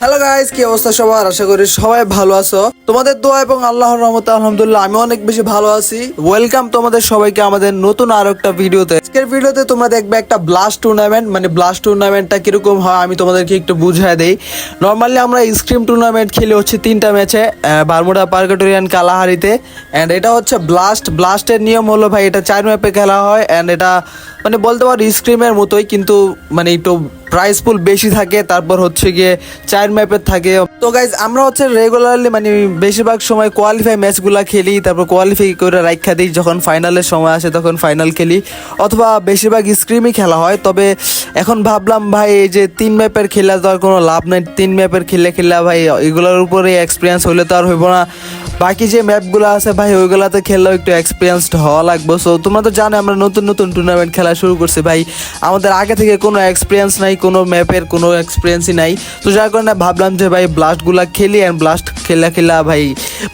Hello guys কি অবস্থা সবার? আশা করি সবাই ভালো আছো। তোমাদের দোয়া এবং আল্লাহর রহমতে আলহামদুলিল্লাহ আমি অনেক বেশি ভালো আছি। ওয়েলকাম তোমাদের সবাইকে আমাদের নতুন আরও একটা ভিডিওতে। আজকের ভিডিওতে তোমরা দেখবে একটা ব্লাস্ট টুর্নামেন্ট মানে ব্লাস্ট টুর্নামেন্টটা কীরকম হয় আমি তোমাদেরকে একটু বুঝিয়ে দেই। নর্মালি আমরা স্ক্রিম টুর্নামেন্ট খেলি হচ্ছে তিনটা ম্যাচে বারমুডা পার্কেটোরিয়ান কালাহারিতে অ্যান্ড এটা হচ্ছে ব্লাস্ট ব্লাস্টের নিয়ম হলো ভাই, এটা চার ম্যাপে খেলা হয়। অ্যান্ড এটা মানে বলতে পারো স্ক্রিমের মতোই, কিন্তু মানে একটু প্রাইস পুল বেশি থাকে, তারপর হচ্ছে গিয়ে চার ম্যাপের থাকে। তো গাইজ আমরা হচ্ছে রেগুলারলি মানে বেশিরভাগ সময় কোয়ালিফাই ম্যাচগুলো খেলি, তারপর কোয়ালিফাই করে রাখা দিই, যখন ফাইনালের সময় আসে তখন ফাইনাল খেলি। অথবা বেশিরভাগ স্ক্রিমই খেলা হয়, তবে এখন ভাবলাম ভাই এই যে তিন ম্যাপের খেলা তো আর কোনো লাভ নাই, তিন ম্যাপের খেলে খেলা ভাই এগুলোর উপরে এক্সপিরিয়েন্স হলে তো আর হইব না। বাকি যে ম্যাপগুলো আছে ভাই, ওইগুলাতে খেললেও একটু এক্সপিরিয়েন্সড হওয়া লাগবে। সো তোমরা তো জানো আমরা নতুন নতুন টুর্নামেন্ট খেলা শুরু করছে। ভাই, আমাদের আগে থেকে কোনো এক্সপিরিয়েন্স নাই, কোনো ম্যাপের কোনো এক্সপিরিয়েন্সই নাই। তো যার কারণে ভাবলাম যে, ভাই ব্লাস্টগুলো খেলি অ্যান্ড ব্লাস্ট খেলা খেলা, ভাই,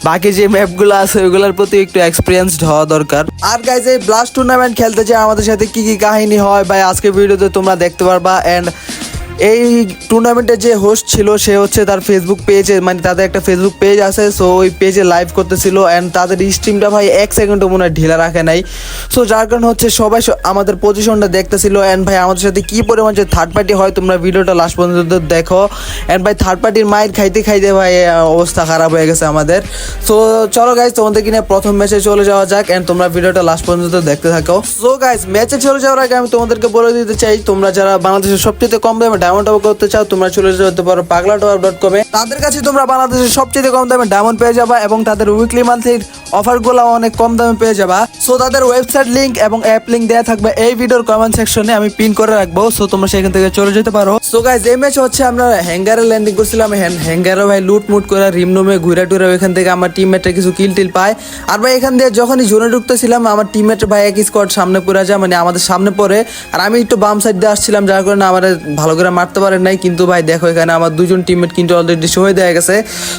বাকি যে ম্যাপগুলো আছে, ওইগুলোর প্রতি একটু এক্সপিরিয়েন্সড হওয়া দরকার। আর গাইজ এই ব্লাস্ট টুর্নামেন্ট খেলতে যে আমাদের সাথে কি কি কাহিনী হয়, ভাই আজকে ভিডিওতে তোমরা দেখতে পারবা। অ্যান্ড এই টুর্নামেন্টের যে হোস্ট ছিল, সে হচ্ছে তার ফেসবুক পেজে মানে তাদের একটা ফেসবুক পেজ আছে সো ওই পেজে লাইভ করতেছিল অ্যান্ড তাদের স্ট্রিমটা ভাই এক সেকেন্ডও মনে হয় ঢিলা রাখে নাই। সো যার কারণে হচ্ছে সবাই আমাদের পজিশনটা দেখতেছিল অ্যান্ড ভাই আমাদের সাথে কি পরিমাণ যে থার্ড পার্টি হয়, তোমরা ভিডিওটা লাস্ট পর্যন্ত দেখো। অ্যান্ড ভাই থার্ড পার্টির মাইর খাইতে খাইতে ভাই অবস্থা খারাপ হয়ে গেছে আমাদের। সো চলো গাইজ তোমাদের কিনে প্রথম ম্যাচে চলে যাওয়া যাক অ্যান্ড তোমরা ভিডিওটা লাস্ট পর্যন্ত দেখতে থাকো। সো গাইজ ম্যাচে চলে যাওয়ার আগে আমি তোমাদেরকে বলে দিতে চাই, তোমরা যারা বাংলাদেশের সবচেয়ে কম দামে ডায়মন্ড টাওয়ার করতে চাও, তোমরা চলে যেতে পারো পাগলা টাওয়ার ডট কমে তাদের কাছে তোমরা বাংলাদেশের সবচেয়ে কম দামে ডায়মন্ড পেয়ে যাবা এবং তাদের উইকলি মান্থলির অফারগুলো অনেক কম দামে পেয়ে যাবা। সো তাদের ওয়েবসাইট লিংক এবং অ্যাপ লিংক দেওয়া থাকবে এই ভিডিওর কমেন্ট সেকশনে আমি পিন করে রাখব। সো তোমরা সেখান থেকে চলে যেতে পারো। সো গাইজ এই ম্যাচ হচ্ছে আমরা হ্যাঙ্গারে ল্যান্ডিং করছিলাম। হ্যাঙ্গারে ভাই লুট মুট করে রিমনুমে ঘুরে টুরে ওইখান থেকে আমার টিমমেটরা কিছু কিল টিল পায়। আর ভাই, এখান দিয়ে যখনই জোনে ঢুকতেছিলাম, আমার টিমমেট ভাই এক স্কোয়াড সামনে পড়ে যায় মানে আমাদের সামনে পড়ে। আর আমি একটু বাম সাইড দিয়ে আসছিলাম, যার কারণে আমার ভালো করে মারতে পারেন নাই, কিন্তু ভাই দেখো এখানে আমার দুজন টিমমেট কিন্তু অলরেডি শো হয়ে গেছে।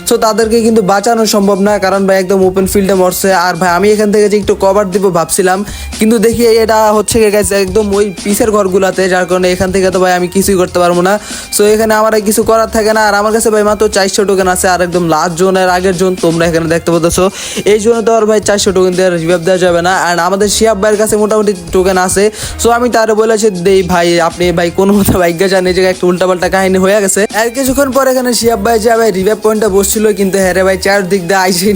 সো তাদেরকে কিন্তু বাঁচানো সম্ভব না, কারণ ভাই একদম ওপেন ফিল্ডে মরছে। আর ভাই আমি এখান থেকে যে একটু কভার দিব ভাবছিলাম, কিন্তু দেখি এটা হচ্ছে guys, একদম ওই পিসের ঘরগুলাতে, যার কারণে এখান থেকে তো ভাই আমি কিছুই করতে পারব না। সো এখানে আমার কিছু করার থাকে না, আর আমার কাছে ভাই মাত্র চারশো টোকেন আছে, আর একদম লাস্ট জোনের আগের জোন তোমরা এখানে দেখতে পাচ্ছ এই জন্য তো আর ভাই চারশো টোকেন দিয়ে রিভাইভ দেওয়া যাবে না আর আমাদের শিয়াব ভাইয়ের কাছে মোটামুটি টোকেন আছে। সো আমি তারে বলেছি, দেই ভাই, আপনি ভাই কোনো মতো ভাগ্য জান এই জায়গায় একটা উল্টাপাল্টা কাহিনী হয়ে গেছে। আর কিছুক্ষণ পর এখানে শিয়াব ভাই যে ভাই রিভাইভ পয়েন্টটা বসছিল, কিন্তু হ্যাঁ ভাই চারদিক দিয়ে আইসি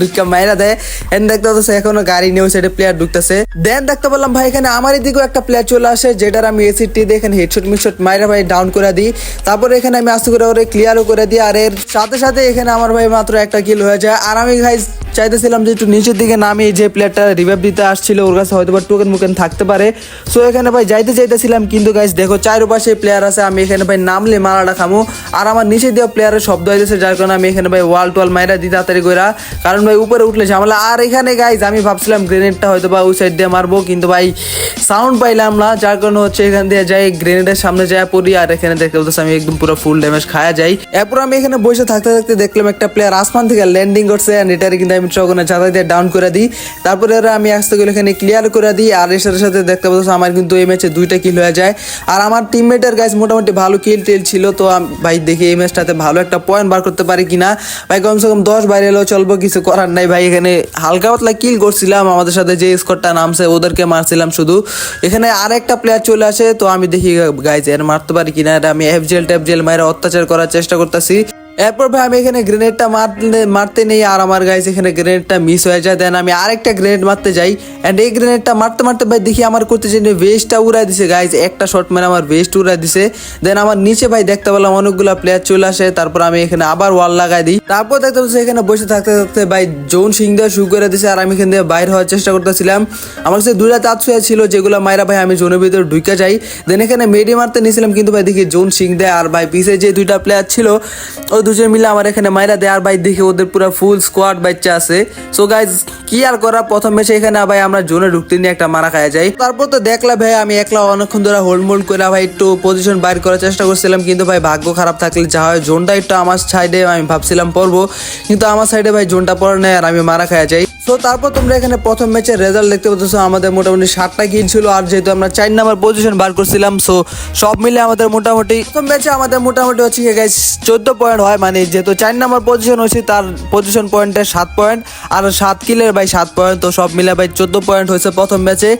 ঢুকা মাইরা দেয়। এন দেখতে পাচ্ছ এখনও গাড়ি নিয়ে সাইডে প্লেয়ার ঢুকতেছে। দেন দেখতে পেলাম ভাই এখানে আমার দিকেও একটা প্লেয়ার চলে আসে, যেটার আমি এসিটি দিয়ে এখানে হেডশট মিডশট মাইরা ভাই ডাউন করে দিই। তারপরে এখানে আমি আস্তে করে ওরে ক্লিয়ারও করে দিই, আর এর সাথে সাথে এখানে আমার ভাই মাত্র একটা কিল হয়ে যায়। আর আমি ভাই চাইতেছিলাম যে একটু নিচের দিকে নামি যে প্লেয়ারটা রিভাইভ দিতে আসছিল, ওর কাছে হয়তো বা টোকেন মুকেন থাকতে পারে। সো এখানে ভাই যাইতে চাইতেছিলাম, কিন্তু গাইজ দেখো চারপাশে প্লেয়ার আছে, আমি এখানে ভাই নামলে মারাটা খামো। আর আমার নিচে দেওয়া প্লেয়ারের শব্দ হইতেছে, যার কারণে আমি এখানে ভাই ওয়াল টোয়াল মাইরা দিই তাড়াতাড়ি কইরা। কারণ ভাই উপরে উঠলে ঝামেলা। আর এখানে গাইজ আমি ভাবছিলাম গ্রেনেডটা হয়তো বা ওই সাইড দিয়ে মারবো, কিন্তু ভাই সাউন্ড পাইলাম না, যার কারণে হচ্ছে এখান দিয়ে যাই গ্রেনেডের সামনে যায় পড়ি, আর এখানে দেখতে পাচ্ছি আমি একদম পুরো ফুল ড্যামেজ খায়া যাই। এরপর আমি এখানে বসে থাকতে থাকতে দেখলাম একটা প্লেয়ার আসমান থেকে ল্যান্ডিং করছে আর এটারে কিন্তু চকনে চাঁদা দিয়ে ডাউন করে দিই। তারপরে ওরা আমি আসতে গেলে এখানে ক্লিয়ার করে দিই আর এর সাথে দেখতে পাচ্ছি আমার কিন্তু এই ম্যাচে দুইটা কিল হয়ে যায়। আর আমার টিমমেটের গাইজ মোটামুটি ভালো কিল টিল ছিল, তো ভাই দেখি এই ম্যাচটাতে ভালো একটা পয়েন্ট বার করতে পারি কিনা। ভাই কমসে কম দশ বাইরে এলেও চলবো, কিছু করার নাই। ভাই এখানে হালকা পাতলা কিল করছিলাম, আমাদের সাথে যে স্কোরটা নামছে ওদেরকে মারছিলাম শুধু। এখানে আর একটা প্লেয়ার চলে আসে, তো আমি দেখি গাইজ এর মারতে পারি কিনা। এটা আমি এফজেল ট্যাপজেল মায়ের অত্যাচার করার চেষ্টা করতেছি। এরপর ভাই, আমি এখানে গ্রেনেডটা মারতে মারতে নেই আর আমার গাইজ এখানে গ্রেনেডটা মিস হয়ে যায়। দেন আমি আরেকটা গ্রেনেড মারতে যাই। অ্যান্ড এই গ্রেনেডটা মারতে মারতে ভাই, দেখি আমার করতে যে ভেস্টটা উড়াই দিছে। গাইজ একটা শট মেরে আমার ভেস্ট উড়াই দিছে। দেন আমার নিচে ভাই, দেখতে পেলাম অনেকগুলো প্লেয়ার চলে আসে। তারপর আমি এখানে আবার ওয়াল লাগাই দিই। তারপর দেখতে পাচ্ছি এখানে বসে থাকতে থাকতে ভাই জোন সিং দেওয়া শুরু করে দিছে। আর আমি এখান থেকে বাইর হওয়ার চেষ্টা করতেছিলাম। আমার কাছে দুইটা চাঁদ শুয়ে ছিল, যেগুলো মাইরা ভাই, আমি জোনের ভিতরে ঢুকে যাই। দেন এখানে মেডি মারতে নিয়েছিলাম কিন্তু ভাই, দেখি জোন সিং দেয় আর ভাই, পিছে যে দুইটা প্লেয়ার ছিল, ও দুজন মিলে আমার এখানে মাইরা দেয়, আর ভাই দেখি ওদের পুরো ফুল স্কোয়াড বাচ্চা আছে। সো গাইজ কি আর করা প্রথম ম্যাচে এখানে ভাই আমরা জোনে ঢুকতে নিয়ে একটা মারা খাওয়া যাই। তারপর তো দেখলা ভাই, আমি একলা অনেকক্ষণ ধরে হোল্ড মোল্ড করে ভাই একটু পজিশন বাইর করার চেষ্টা করছিলাম, কিন্তু ভাই ভাগ্য খারাপ থাকলে যা হয় জোনটা একটু আমার সাইডে আমি ভাবছিলাম পড়ব। কিন্তু আমার সাইডে ভাই জোনটা পড়ে নেয় আর আমি মারা খাওয়া যাই। তো তারপর তোমরা এখানে প্রথম ম্যাচের রেজাল্ট দেখতে পাচ্ছ, আমাদের মোটামুটি সাতটা কিল ছিল, আর যেহেতু আমরা চার নাম্বার পজিশন বার করছিলাম সো সব মিলে আমাদের মোটামুটি প্রথম ম্যাচে আমাদের মোটামুটি হচ্ছে চোদ্দ পয়েন্ট হয় মানে যেহেতু চার নাম্বার পজিশন হয়েছে, তার পজিশন পয়েন্টে সাত পয়েন্ট আর সাত কিলের ভাই সাত পয়েন্ট তো সব মিলে ভাই চোদ্দ পয়েন্ট হয়েছে প্রথম ম্যাচে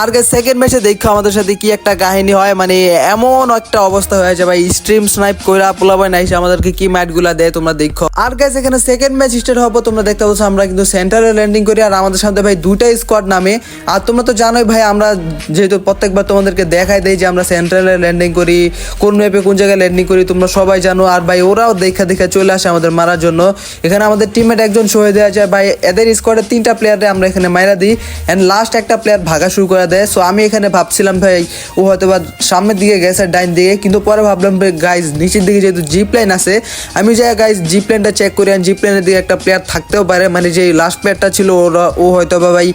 আর সেকেন্ড ম্যাচে দেখো আমাদের সাথে কি একটা কাহিনী হয় মানে এমন একটা অবস্থা হয়ে যায় ভাই স্ট্রিম স্নাইপ কইরা পোলাবাই নাইসে আমাদেরকে কি ম্যাটগুলা দেয় তোমরা দেখো। আর গাইস এখানে সেকেন্ড ম্যাচ স্টার্ট হব তোমরা দেখতে পাচ্ছ আমরা কিন্তু সেন্টারে ল্যান্ডিং করি, আর আমাদের সাথে ভাই দুইটা স্কোয়াড নামে। আর তোমরা তো জানোই ভাই, আমরা যেহেতু প্রত্যেকবার তোমাদেরকে দেখাই দেই যে আমরা সেন্ট্রালে ল্যান্ডিং করি, কোন ম্যাপে কোন জায়গায় ল্যান্ডিং করি, তোমরা সবাই জানো। আর ভাই ওরাও দেখা দেখা দেখা চলে আসে আমাদের মারার জন্য। এখানে আমাদের টিমমেট একজন শো হয়ে দেওয়া যায়। ভাই, এদের স্কোয়াডের তিনটা প্লেয়ারে আমরা এখানে মাইরা দিই। অ্যান্ড লাস্ট একটা প্লেয়ার ভাগা শুরু করে দেয়। সো আমি এখানে ভাবছিলাম, ভাই, ও হয়তো বা সামনের দিকে গেছে ডাইন দিকে। কিন্তু পরে ভাবলাম, ভাই গাইজ নিচের দিকে যেহেতু জিপ লাইন আছে, আমি যাই গাইজ জিপ লাইনটা চেক করি। আর জিপ লাইনের দিকে একটা প্লেয়ার থাকতেও পারে। মানে যে লাস্ট প্লেয়ারটা ছিল, ওরা, ও হয়তো বা ভাই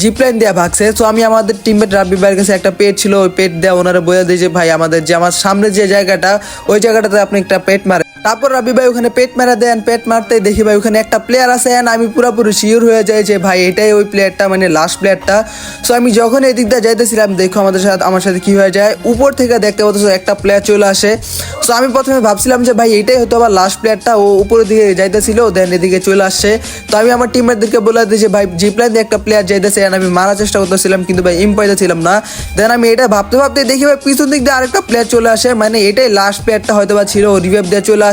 জিপ লাইন দেওয়া ভাগছে। সো আমি আমাদের টিমমেট রাব্বি ভাইয়ের কাছে একটা পেট ছিল। ওই পেট দেওয়া ওনারা বলে দিয়ে যে, ভাই, আমাদের যে আমার সামনে যে জায়গাটা, ওই জায়গাটাতে আপনি একটা পেট মারে তারপর রবি ভাই ওখানে পেট মারা দেন, পেট মারতে দেখি ভাই ওখানে একটা প্লেয়ার আছে and আমি পুরোপুরি শিওর হয়ে যাই যে ভাই এটাই ওই প্লেয়ারটা মানে লাস্ট প্লেয়ারটা সো আমি যখন এই দিকটা যাইতেছিলাম, দেখো আমাদের সাথে, আমার সাথে কি হয়ে যায়, উপর থেকে দেখতে পাচ্ছ একটা প্লেয়ার চলে আসে। সো আমি প্রথমে ভাবছিলাম যে ভাই এটাই হয়তো আবার লাস্ট প্লেয়ারটা ও উপরের দিকে যাইতেছিল দেন এদিকে চলে আসছে। তো আমি আমার টিমমেটদেরকে বলে দিই যে ভাই জিপলাইন দিয়ে একটা প্লেয়ার যাইতেছে and আমি মারার চেষ্টা করতেছিলাম, কিন্তু ভাই ইম পাইতেছিলাম না। দেন আমি এটা ভাবতে ভাবতে দেখি ভাই পিছন দিক দিয়ে আরেকটা প্লেয়ার চলে আসে মানে এটাই লাস্ট প্লেয়ারটা হয়তো বা ছিল রিভাইভ দিয়ে চলে আসে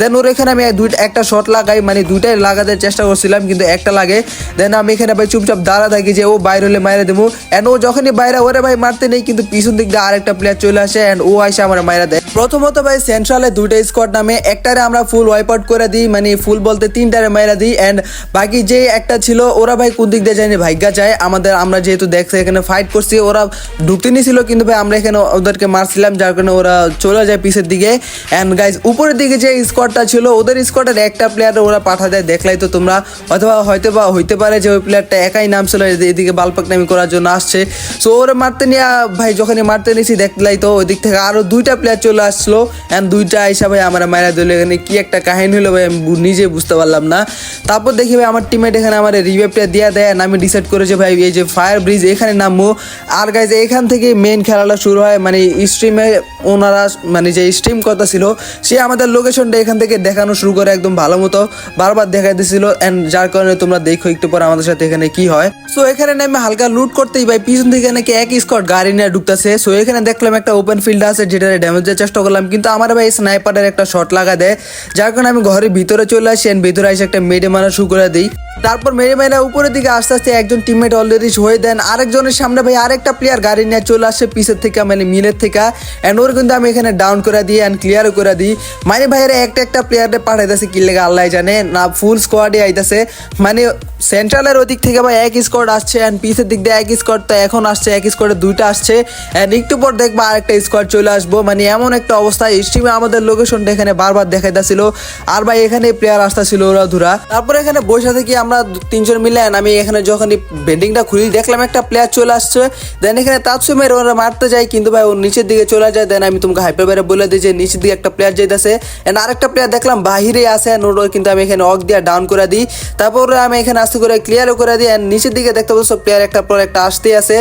দেন ওর এখানে আমি দুইটা, একটা শট লাগাই মানে দুইটাই লাগাতে চেষ্টা করছিলাম, কিন্তু একটা লাগে। দেন আমি এখানে ভাই চুপচাপ দাঁড়া থাকি যে ও বাইরে হলে মাইরে দেবো। অ্যান্ড ও যখনই বাইরে, ওরে ভাই মারতে নেই, কিন্তু পিছন দিক দিয়ে আরেকটা প্লেয়ার চলে আসে অ্যান্ড ও আসে আমার মাইরা দেয়। প্রথমত ভাই সেন্ট্রালে দুইটা স্কোয়াড নামে, একটারে আমরা ফুল ওয়াইপ আউট করে দিই মানে ফুল বলতে তিনটারে মাইরা দিই। অ্যান্ড বাকি যে একটা ছিল, ওরা ভাই কোন দিক দিয়ে যায়নি ভাগ্যা যায়। আমাদের, আমরা যেহেতু দেখছি, এখানে ফাইট করছি, ওরা ঢুকতে নিয়েছিল কিন্তু ভাই আমরা এখানে ওদেরকে মারছিলাম, যার কারণে ওরা চলে যায় পিছের দিকে। অ্যান্ড গাইজ উপরের দিকে যে স্কোয়াডটা ছিল, ওদের স্কোয়াডের একটা প্লেয়ার ওরা পাঠা দেয়, দেখলাই তো তোমরা। অথবা হয়তো বা হইতে পারে যে ওই প্লেয়ারটা একাই নাম ছিল এদিকে বালপাক নামি করার জন্য আসছে। সো ওরা মারতে নিয়ে, ভাই, যখনই মারতে নিয়েছি দেখলাই তো ওই দিক থেকে আরও দুইটা প্লেয়ার চলে আসলো অ্যান্ড দুইটা আইসা ভাই আমার মায়েরা দিল। এখানে কি একটা কাহিনী হলো ভাই, আমি নিজে বুঝতে পারলাম না। তারপর দেখি ভাই, আমার টিমেট এখানে আমার রিভেপটা দিয়ে দেয় আমি ডিসাইড করেছি ভাই, এই যে ফায়ার ব্রিজ এখানে নামবো। আর গাইজ এখান থেকে মেন খেলাটা শুরু হয় মানে স্ট্রিমে ওনারা মানে যে স্ট্রিম কথা ছিল সে আমাদের লোকেশনটা এখান থেকে দেখানো শুরু করে একদম ভালো মতো। বারবার দেখাই দিছিল অ্যান্ড যার কারণে তোমরা দেখো একটু পর আমাদের সাথে এখানে কি হয়। সো এখানে নেমে হালকা লুট করতেই ভাই পিছন থেকে নাকি এক স্কট গাড়ি নিয়ে ঢুকতেছে। সো এখানে দেখলাম একটা ওপেন ফিল্ড আছে যেটা ড্যামেজ দেওয়ার চেষ্টা করলাম, কিন্তু আমার ভাই স্নাইপারের একটা শট লাগা দেয়। যার কারণে আমি ঘরের ভিতরে চলে আসি, and ভিতরে এসে একটা মেডে মারা শুরু করে দিই। তারপর মেরে মেরে উপরের দিকে আস্তে আস্তে একজন টিমমেট অলরেডি হয়ে দেন। আরেকজনের সামনে ভাই আরেকটা প্লেয়ার গাড়ি নিয়ে চলে আসে পিসের থেকে মানে মিলের থেকে। অ্যান্ড ওর কিন্তু আমি এখানে ডাউন করে দিই অ্যান্ড ক্লিয়ার করে দিই। মানে ভাইয়েরা, একটা একটা প্লেয়ারে পাঠাইতেছে কি লেগে আল্লাহ জানে। না ফুল স্কোয়াডে আইতাছে। মানে সেন্ট্রালের ওদিক থেকে ভাই এক স্কোয়াড আসছে অ্যান্ড পিসের দিক দিয়ে এক স্কোয়াড তো এখন আসছে, এক স্কোয়াডে দুইটা আসছে। অ্যান্ড একটু পর দেখবা আরেকটা স্কোয়াড চলে আসব। মানে এমন একটা অবস্থা। স্ট্রিমে আমাদের লোকেশনটা এখানে বারবার দেখাইতেছিল। আর ভাই, এখানে প্লেয়ার আসতেছিল ওরা ধুরা। তারপরে এখানে বসে থেকে আমরা তিনজন মিলে। আমি এখানে যখন বেন্ডিংটা খুলি, দেখলাম একটা প্লেয়ার চলে আসছে। দেন এখানে তাৎসুমের ওরা মারতে যায়, কিন্তু ভাই ওর নিচের দিকে চলে যায়। দেন আমি তোমাকে হাইপে বেড়ে বলে দিই যে, নিচের দিকে একটা প্লেয়ার যাইতেছে। এন্ড আরেকটা প্লেয়ার দেখলাম, বাহিরে আছে ওর কিন্তু আমি এখানে অক দিয়ে ডাউন করে দিই। তারপর আমি এখানে আস্তে করে ক্লিয়ারও করে দিই অ্যান্ড নিচের দিকে দেখতে পাচ্ছ প্লেয়ার একটা পর একটা আসতে আছে।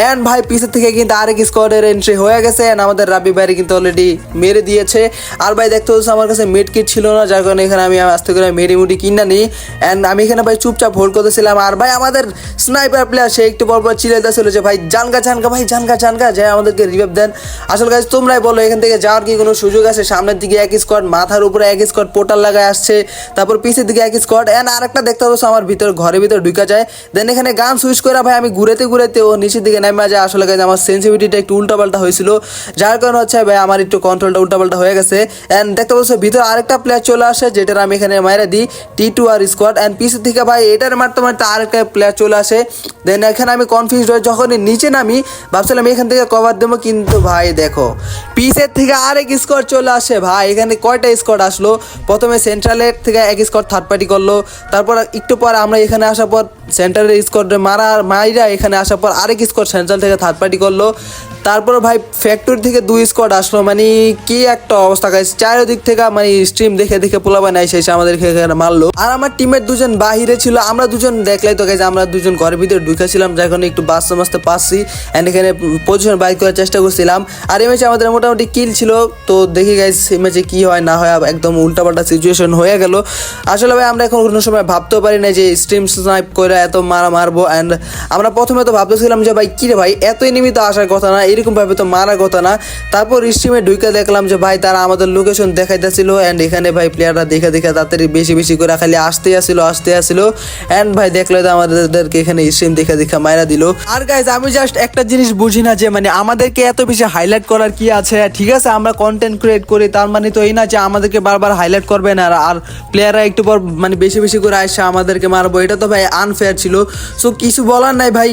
অ্যান্ড ভাই পিছের থেকে কিন্তু আরেক স্কোয়াডের এন্ট্রি হয়ে গেছে অ্যান্ড আমাদের রাবি বাইরে কিন্তু অলরেডি মেরে দিয়েছে। আর ভাই, দেখতে পাচ্ছ আমার কাছে মেড কিট ছিল না, যার কারণে এখানে আমি আস্তে করে মেডি মুডি কিনা নিই। অ্যান্ড আমি এখানে ভাই চুপচাপ হোল্ড করতেছিলাম, আর ভাই, আমাদের স্নাইপার প্লেয়ার সে একটু পর পর চিলাইতেছিল যে, ভাই, জানগা জানগা, ভাই, জানগা জানগা যে আমাদেরকে রিভাইভ দেন। আসলে গাছ তোমরাই বলো, এখান থেকে যাওয়ার কি কোনো সুযোগ আছে? সামনের দিকে এক স্কোয়াড মাথার উপরে এক স্কোয়াড পোর্টাল লাগায় আসছে, তারপর পিছের দিকে এক স্কোয়াড অ্যান্ড আরেকটা দেখতে পাচ্ছ আমার ভিতর, ঘরের ভিতর ঢুকা যায়। দেন এখানে গান সুইচ করে ভাই, আমি ঘুরেতে ঘুরেতে ও নিচের দিকে নেমে যায়। আসলে গাছ আমার সেন্সিভিটিটা একটু উল্টাপাল্টা হয়েছিল। যার কারণে হচ্ছে ভাই, আমার একটু কন্ট্রোলটা উল্টাপাল্টা হয়ে গেছে। অ্যান্ড দেখতে পাচ্ছ, ভিতরে আরেকটা প্লেয়ার চলে আসে, যেটার আমি এখানে মাইরা দিই টি টু আর স্কোয়াড অ্যান্ড পিছের থেকে ভাই, এটার মারতে মারতে আরেকটা প্লেয়ার চলে আসে। দেন এখানে আমি কনফিউজ হয়ে যখনই নিচে নামি, ভাবছিলাম এখান থেকে কভার দেবো, কিন্তু ভাই দেখো পিসের থেকে আরেক স্কোয়াড চলে আসে। ভাই, এখানে কয়টা স্কোয়াড আসলো? প্রথমে সেন্ট্রালের থেকে এক স্কোয়াড থার্ড পার্টি করল। তারপর একটু পর আমরা এখানে আসার পর সেন্টারের স্কোয়াড মারা, মাইরা এখানে আসার পর আরেক স্কোয়াড সেন্ট্রাল থেকে থার্ড পার্টি করল। তারপর ভাই ফ্যাক্টরি থেকে দুই স্কোয়াড আসলো। মানে কি একটা অবস্থা গাইস চারিদিক থেকে মানে স্ট্রিম দেখে দেখে পোলাবা নাই শেষে আমাদেরকে এখানে মারলো। আর আমার টিমের দুজন বাহিরে ছিল, আমরা দুজন দেখলাই তো গাইজ আমরা দুজন ঘরের ভিতরে ঢুকেছিলাম যখন একটু বাঁচতে বাঁচতে পাচ্ছি অ্যান্ড এখানে পজিশন বাইক করার চেষ্টা করছিলাম। আর এই ম্যাচে আমাদের মোটামুটি কিল ছিল। তো দেখি গাইজ এই ম্যাচে কি হয়, না হয়, একদম উল্টাপাল্টা সিচুয়েশন হয়ে গেল। আসলে ভাই, আমরা এখন কোনো সময় ভাবতেও পারি না যে স্ট্রিম স্নাইপ করে এত মারা মারবো অ্যান্ড আমরা প্রথমে তো ভাবতেছিলাম যে ভাই কি রে ভাই এত এনিমি তো আসার কথা না এরকম ভাবে তো মারার কথা না। তারপর স্ট্রিমে ঢুকে দেখলাম যে ভাই, তারা আমাদের লোকেশন দেখাইতেছিল অ্যান্ড এখানে ভাই প্লেয়াররা দেখে দেখে তাড়াতাড়ি বেশি বেশি করে খালি আসতে আসছিল আসতে আসছিল। অ্যান্ড ভাই দেখলে তো আমাদেরকে এখানে স্ট্রিম দেখে দেখে মায়েরা দিল। আর গাইজ আমি জাস্ট একটা জিনিস বুঝি না যে মানে আমাদেরকে এত বেশি হাইলাইট করার কি আছে? ঠিক আছে, আমরা কন্টেন্ট ক্রিয়েট করি, তার মানে তো এই না যে আমাদেরকে বারবার হাইলাইট করবে না, আর প্লেয়াররা একটু পর মানে বেশি বেশি করে আসছে, আমাদেরকে মারবো। এটা তো ভাই আনফেয়ার ছিল। সো কিছু বলার নাই ভাই,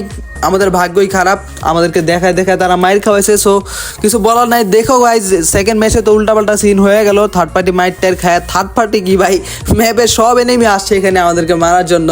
আমাদের ভাগ্যই খারাপ, আমাদেরকে দেখায় দেখায় তারা মাইর খাওয়াইছে। সো কিছু বলার নাই, দেখো ভাই সেকেন্ড ম্যাচে তো উল্টাপাল্টা সিন হয়ে গেল থার্ড পার্টি মাইর টাইর খায় থার্ড পার্টি কি ভাই ম্যাপে সব এনেমি আসছে এখানে আমাদেরকে মারার জন্য।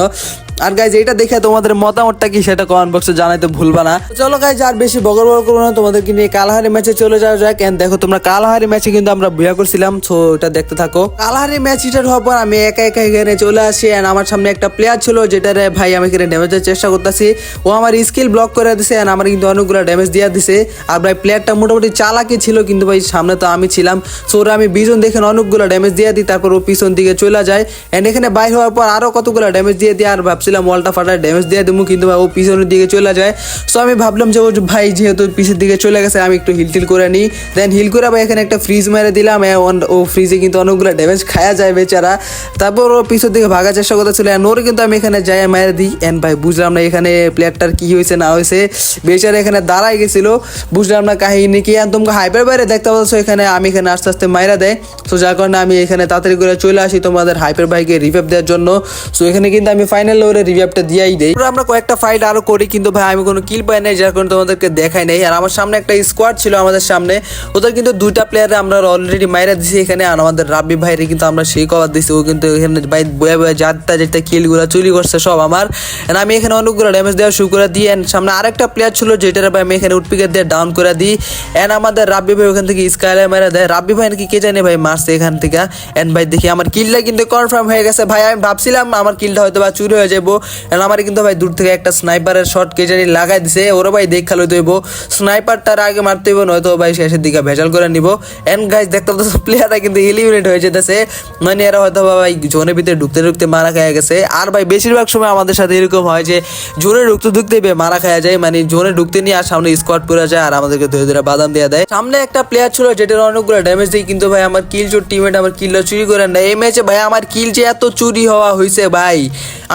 আর গাইজ এটা দেখে তোমাদের মতামতটা কি সেটা কমেন্ট বক্সে জানাইতে ভুলবা না। চলো গাইজ আর বেশি বগর বগর করব না, তোমাদেরকে নিয়ে কালাহারি ম্যাচে চলে যাওয়া যাক। এন্ড দেখো, তোমরা কালাহারি ম্যাচে কিন্তু আমরা বিয়া করছিলাম সো এটা দেখতে থাকো। কালাহারি ম্যাচ হিটার হওয়ার পর আমি একা একা এখানে চলে আসি এন্ড আমার সামনে একটা প্লেয়ার ছিল, যেটারে ভাই আমি এখানে ড্যামেজ দেওয়ার চেষ্টা করতেছি। ও আমার স্কিল ব্লক করে দিছে এন্ড আমার কিন্তু অনেকগুলো ড্যামেজ দিয়ে দিছে। আর ভাই প্লেয়ারটা মোটামুটি চালাকি ছিল, কিন্তু ভাই, সামনে তো আমি ছিলাম। সো ওরা আমি বিজন দেখে অনেকগুলো ড্যামেজ দিয়ে দিই, তারপর ও পিছন দিকে চলে যায়। এন্ড এখানে বাইর হওয়ার পর আরও কতগুলো ড্যামেজ দিয়ে দিই, আর ভাবছিলাম ওয়ালটা ফাটায় ড্যামেজ দিয়ে দেবো, কিন্তু ও পিছনের দিকে চলে যায়। সো আমি ভাবলাম যে, ও ভাই যেহেতু পিছের দিকে চলে গেছে, আমি একটু হিল টিল করে নিই। দেন হিল করে ভাই এখানে একটা ফ্রিজ মেরে দিলাম ও ফ্রিজে কিন্তু অনেকগুলো ড্যামেজ খায়া যায় বেচারা। তারপর ও পিছর দিকে ভাগার চেষ্টা করতেছিল, and ওর কিন্তু আমি এখানে যাই মেরে দিই। এন্ড ভাই, বুঝলাম না এখানে প্লেয়ারটার কি হয়েছে, না হয়েছে। বেচারা এখানে দাঁড়াই গেছিল, বুঝলাম না কাহিনী কি। And তোমরা হাইপের বাইরে দেখতে পাচ্ছ, এখানে আমি এখানে আস্তে আস্তে মাইরা দেয়। তো যার কারণে আমি এখানে তাড়াতাড়ি করে চলে আসি তোমাদের হাইপের বাইকে রিভাইভ দেওয়ার জন্য। সো এখানে কিন্তু আমি ফাইনাল ওরে রিভাইভটা দিয়েই দেই। আমরা কয়েকটা ফাইট আরও করি, কিন্তু ভাই, আমি কোনো কিল পাই নাই, যার কারণে তোমাদেরকে দেখাই নাই। আর আমার সামনে একটা স্কোয়াড ছিল আমাদের সামনে, ওদের কিন্তু দুইটা প্লেয়ারে আমরা অলরেডি মাইরা দিছি এখানে, আর আমাদের রাব্বি ভাইরে কিন্তু আমরা সেই কভার দিছি। ও কিন্তু এখানে ভাই, বয়ে বয়ে যাত্রা যেটা কিলগুলো চুরি করছে সব আমার। আমি এখানে অনেকগুলো ড্যামেজ দেওয়া শুরু করে দিই এন্ড সামনে আরেকটা প্লেয়ার ছিল যেটার ভাই, আমি এখানে উঠপিকে দিয়ে ডাউন করে দিই। এন্ড আমাদের রাব্বি ভাই ওখান থেকে স্কাইলে মেরে দেয়। রাব্বি ভাই নাকি কে জানে ভাই, মারছে এখান থেকে। এন্ড ভাই, দেখি আমার কিলটা কিন্তু কনফার্ম হয়ে গেছে। ভাই, আমি ভাবছিলাম আমার কিলটা হয়তো বা চুরি হয়ে যাব এন্ড আমার কিন্তু ভাই দূর থেকে একটা স্নাইপারের শট কে জানি লাগাই দিছে। ওরা ভাই দেখ খালো দইব স্নাইপারটার আগে মারতে হইব, নয়তো ভাই শেষের দিকে ভেজাল করে নিব। এন্ড গাইজ দেখতে পাচ্ছ প্লেয়াররা কিন্তু এলিমিনেট হয়ে যেতেছে। মানে এরা হয়তো ভাই জোনের ভিতরে ঢুকতে ঢুকতে মারা খাওয়া গেছে। আর ভাই বেশিরভাগ সময় আমাদের সাথে এরকম হয় যে জোনে ঢুকতে ঢুকতে মারা খাওয়া যায়। মানে জোনে ঢুকতে নিয়ে আর সামনে স্কোয়াড পড়ে যায় আর আমাদেরকে ধরে ধরে বাদাম দেওয়া দেয়। সামনে একটা প্লেয়ার ছিল যেটার অনেকগুলো ড্যামেজ দিই, কিন্তু ভাই আমার কিল চোর টিমেট আমার কিলটা চুরি করে নেয়। এই ম্যাচে ভাই আমার কিল যে এত চুরি হওয়া হয়েছে ভাই।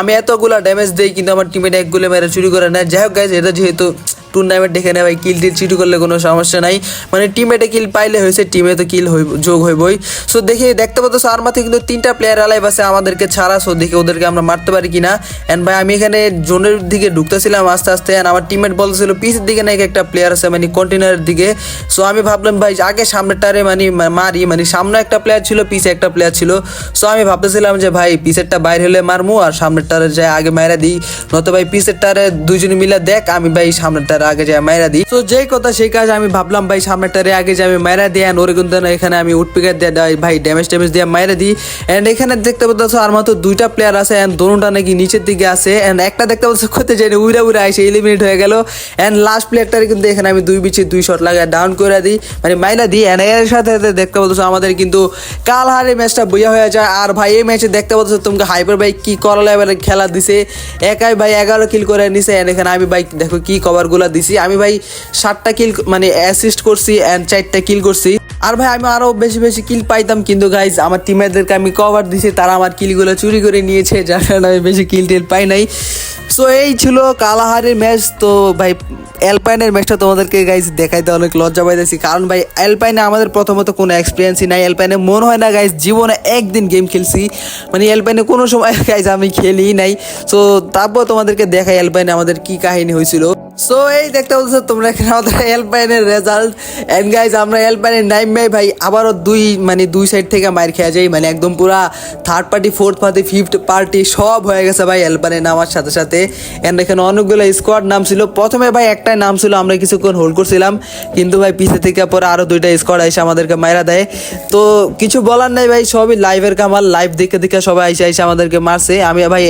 আমি এতগুলো ড্যামেজ দেয় কিন্তু আমার টিমে এক একগুলো মেরে চুরি করে নেয়। যাই হোক গাইজ এটা যেহেতু টুর্নামেন্ট দেখে নেয় ভাই কিল টিল চিটু করলে কোনো সমস্যা নাই। মানে টিমেটে কিল পাইলে হয়েছে টিমে তো কিল যোগ হইবই। সো দেখে, দেখতে পাচ্ছ আর মাঠে কিন্তু তিনটা প্লেয়ার আলাইভ আছে আমাদেরকে ছাড়া। সো দেখে ওদেরকে আমরা মারতে পারি কিনা। অ্যান্ড ভাই, আমি এখানে জোনের দিকে ঢুকতেছিলাম আস্তে আস্তে। And আমার টিমমেট বলতেছিল পিসের দিকে নাকি একটা প্লেয়ার আছে মানে কন্টেনারের দিকে। সো আমি ভাবলাম, ভাই, আগে সামনেটারে মানে মারি। মানে সামনে একটা প্লেয়ার ছিল, পিছে একটা প্লেয়ার ছিল। সো আমি ভাবতেছিলাম যে, ভাই, পিছেরটা বাইরে হলে মারমু, আর সামনেরটারে যাই আগে মাইরা দিই। নয়তো ভাই, পিছেরটারে দুইজনে মিলে দেখ, আমি ভাই, সামনেরটারে আগে যাই মাইরা দিই। তো যেই কথা সেই কাজ আমি ভাবলাম, ভাই সামনেরটারে আগে যাই আমি মাইরা দিই and ওরে এখানে আমি উঠপিকার দিয়ে দেয়, ভাই ড্যামেজ ট্যামেজ দিয়ে মাইরা দিই। এন্ড এখানে দেখতে পাচ্ছ আর মাত্র দুইটা প্লেয়ার আছে এন্ড দোনোটা নাকি নিচের দিকে আছে। এন্ড একটা দেখতে পাচ্ছ করতে যাই উইরা উইরা আসে এলিমিনেট হয়ে গেল। এন্ড লাস্ট প্লেয়ারটারে কিন্তু এখানে আমি দুই বিচে দুই শট লাগায় ডাউন করে দিই মানে মাইরা দিই। এন্ড এর সাথে সাথে দেখতে পাচ্ছ আমাদের কিন্তু কাল হারে ম্যাচটা বইয়া হয়ে যায়। আর ভাই, এই ম্যাচে দেখতে পাচ্ছ তোমাকে হাইপার ভাই কি করলা, এবারে খেলা দিছে। একাই ভাই এগারো কিল করে নিছে। এন্ড এখানে আমি ভাই, দেখো কি কভার কভারগুলো দিছি। আমি ভাই সাতটা কিল মানে অ্যাসিস্ট করছি অ্যান্ড চারটা কিল করছি। আর ভাই আমি আরও বেশি বেশি কিল পাইতাম কিন্তু গাইজ আমার টিমেদেরকে আমি কভার দিছি, তারা আমার কিলগুলো চুরি করে নিয়েছে, যার কারণে আমি বেশি কিল টিল পাই নাই। সো এই ছিল কালাহারের ম্যাচ তো ভাই অ্যালপাইনের ম্যাচটা তোমাদেরকে গাইজ দেখাইতে অনেক লজ্জা পাইতেছি। কারণ ভাই অ্যালপাইনে আমাদের প্রথমত কোনো এক্সপিরিয়েন্সই নাই। অ্যালপাইনে মনে হয় না গাইজ জীবনে একদিন গেম খেলছি। মানে অ্যালপাইনে কোনো সময় গাইজ আমি খেলি নাই। সো তারপর তোমাদেরকে দেখাই অ্যালপাইনে আমাদের কি কাহিনী হয়েছিল। সো এই দেখতে বলছো তোমরা এখানে আমাদের এলপাইনের রেজাল্ট এন্ড গাইজ আমরা এলপাইনের নাইম ভাই ভাই আবারও দুই মানে দুই সাইড থেকে মার খেয়ে যাই। মানে একদম পুরা third party fourth party fifth party সব হয়ে গেছে ভাই এলপাইনের নামার সাথে সাথে। এন্ড এখানে অনেকগুলো স্কোয়াড নাম ছিল। প্রথমে ভাই একটাই নাম ছিল, আমরা কিছুক্ষণ হোল্ড করছিলাম। কিন্তু ভাই পিছে থেকে পরে আরও দুইটা স্কোয়াড এসে আমাদেরকে মাইরা দেয়। তো কিছু বলার নাই ভাই, সবই লাইভের কামাল। লাইভ দেখে দেখে সবাই এসে এসে আমাদেরকে মারছে। আমি ভাই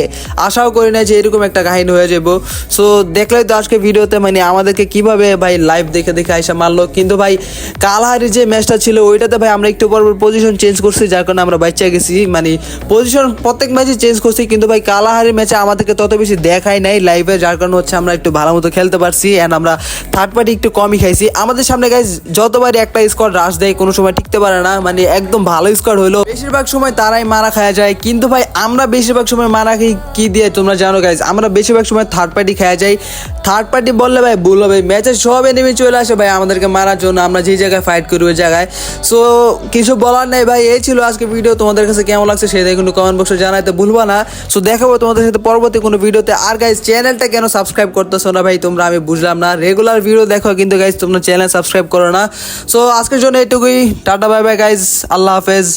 আশাও করি না যে এরকম একটা কাহিনী হয়ে যাব সো দেখলেই তো আজকে ভিডিওতে মানে আমাদেরকে কীভাবে ভাই লাইভ দেখে দেখে আইসা মারলো। কিন্তু ভাই, কালহারির যে ম্যাচটা ছিল, ওইটাতে ভাই আমরা একটু পর পজিশন চেঞ্জ করছি, যার কারণে আমরা বাচ্চা গেছি। মানে পজিশন প্রত্যেক ম্যাচে চেঞ্জ করছি, কিন্তু ভাই কালাহারি ম্যাচে আমাদেরকে তত বেশি দেখাই নাই লাইভে যার কারণে হচ্ছে আমরা একটু ভালো মতো খেলতে পারছি অ্যান্ড আমরা থার্ড পার্টি একটু কমই খাইছি। আমাদের সামনে গাইজ যতবারই একটা স্কোয়াড রাশ দেয়, কোনো সময় টিকতে পারে না। মানে একদম ভালো স্কোয়াড হলো। বেশিরভাগ সময় তারাই মারা খাওয়া যায়। কিন্তু ভাই, আমরা বেশিরভাগ সময় মারা খাই কি দিয়ে? তোমরা জানো গাইজ আমরা বেশিরভাগ সময় থার্ড পার্টি খাওয়া যাই। থার্ড পার্টি বললে ভাই ভুল হবে। ম্যাচের সব এনিমি চলে আসে ভাই আমাদেরকে মারার জন্য। আমরা যে জায়গায় ফাইট করি ওই জায়গায়। সো কিছু বলার নেই ভাই, এই ছিল আজকে ভিডিও তোমাদের কাছে কেমন লাগছে সেটা কিন্তু কমেন্ট বক্সে জানাইতে ভুলবো না। সো দেখাবো তোমাদের সাথে পরবর্তী কোনো ভিডিওতে আর গাইজ চ্যানেলটা কেন সাবস্ক্রাইব করতেছো না ভাই, তোমরা আমি বুঝলাম না। রেগুলার ভিডিও দেখো কিন্তু গাইজ তোমরা চ্যানেল সাবস্ক্রাইব করো না। সো আজকের জন্য এটুকুই tata bye bye guys Allah হাফেজ।